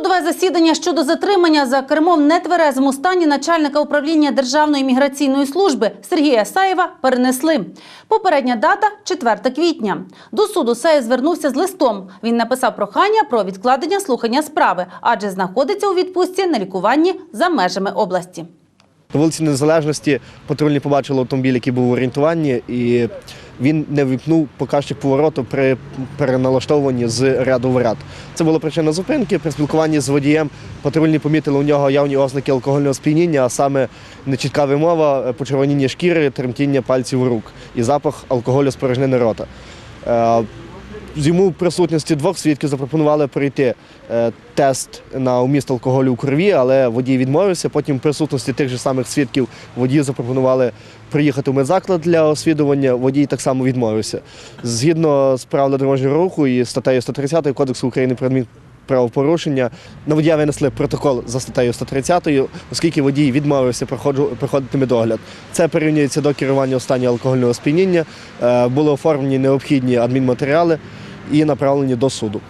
Судове засідання щодо затримання за кермом нетверезому стані начальника управління Державної міграційної служби Сергія Саєва перенесли. Попередня дата 4 квітня. До суду Саєв звернувся з листом. Він написав прохання про відкладення слухання справи, адже знаходиться у відпустці на лікуванні за межами області. На вулиці Незалежності патрульні побачили автомобіль, який був в орієнтуванні, і він не випнув показчик повороту при переналаштовуванні з ряду в ряд. Це була причина зупинки. При спілкуванні з водієм патрульні помітили у нього явні ознаки алкогольного сп'яніння, а саме нечітка вимова, почервоніння шкіри, тремтіння пальців рук і запах алкоголю з порожнини рота. Йому в присутності двох свідків запропонували пройти е, тест на вміст алкоголю у крові, але водій відмовився. Потім в присутності тих же самих свідків водію запропонували приїхати в медзаклад для освідування. Водій так само відмовився. Згідно з правил дорожнього руху і статтею 130 Кодексу України про адмінправопорушення, на водія винесли протокол за статтею 130, оскільки водій відмовився проходжу- проходити медогляд. Це порівнюється до керування у стані алкогольного сп'яніння. Е, Були оформлені необхідні адмінматеріали і направлені до суду.